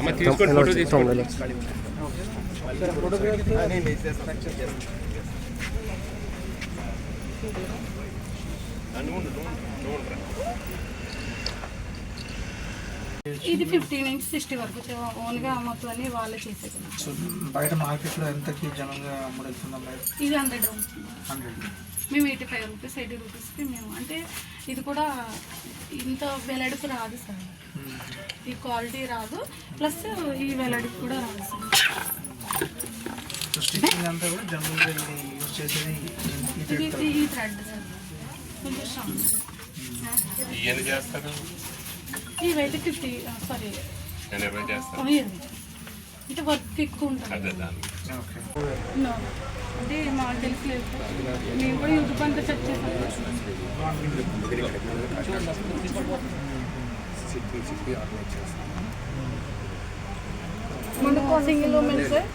అమ్మ తీసుకోండి ఫోటో తీసుకోండి ఇది ఫిఫ్టీ నుంచి సిక్స్టీ వరకు చే- ఓన్గా మొత్తం అన్ని వాళ్ళే చేసేది సో బయట మార్కెట్లో ఎంతకి జనంగా ఇది హండ్రెడ్ అవుతుంది హండ్రెడ్ మేము ఎయిటీ ఫైవ్ రూపీస్ ఎయిటీ రూపీస్కి మేము అంటే ఇది కూడా ఇంత వెలడుకు రాదు సార్. ఈ క్వాలిటీ రాదు. ప్లస్ ఈ వెలడుకు కూడా రాదు సార్. స్టిచ్చింగ్ అంతా కూడా జనరల్గా ఇది యూజ్ చేసేది ఈ థ్రెడ్ సార్. కొంచెం చేస్తారు. ఇవైతే ఫిఫ్టీ సారీ నేను ఎవరు చేస్తాను. అంటే వర్క్ ఎక్కువ ఉంటుంది. అంటే మాకు తెలియలేదు మేము కూడా యూట్యూబ్ అంతా చెక్ చేసాం సింగిల్ ఉమెన్ సార్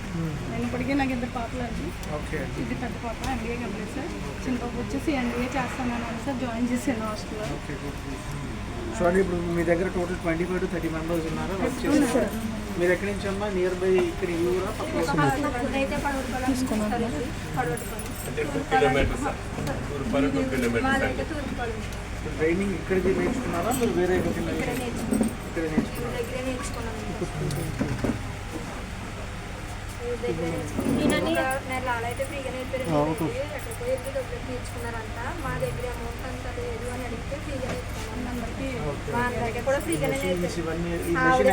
నేను ఇప్పటికీ నాకు ఇద్దరు పాపలు అండి. ఓకే ఇది పెద్ద పాప ఎంబీఏ కంప్లీట్ సార్ చిన్న పాప వచ్చేసి ఎంబీఏ చేస్తానని సార్ జాయిన్ చేశాను హాస్టల్లో ఓకే సో అంటే ఇప్పుడు మీ దగ్గర total twenty five to thirty members ఉన్నారా మీరు ఎక్కడి నుంచి అమ్మా? నియర్ బై ఇక్కడ ఈ ఊరా? ట్రైనింగ్ ఇక్కడికి నేర్చుకున్నారా? మీరు వేరే ఇక్కడ నేర్చుకున్నారా? అయితే ఫ్రీగా నేర్పారు ఎక్కడికో వెళ్ళి డబ్బులు తీర్చుకున్నారంట? మా దగ్గర అమౌంట్ అంత లేదు అని అడిగితే ఫ్రీగా నేర్చుకున్నాం అందరికీ. మా అందరికీ కూడా ఫ్రీగానే నేర్పారు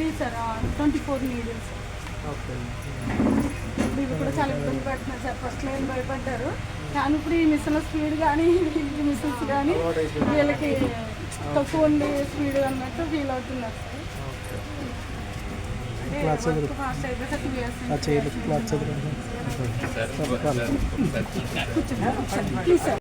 లేదు sir twenty four needles okay. ఇవి కూడా చాలా ఇబ్బంది పడుతున్నారు సార్. ఫస్ట్ లైన్ భయపడ్డారు. కానీ ఇప్పుడు ఈ మిషన్ స్పీడ్ కానీ మిషన్స్ కానీ వీళ్ళకి తక్కువ ఉండే స్పీడ్ అన్నట్టు ఫీల్ అవుతున్నారు సార్ ఫాస్ట్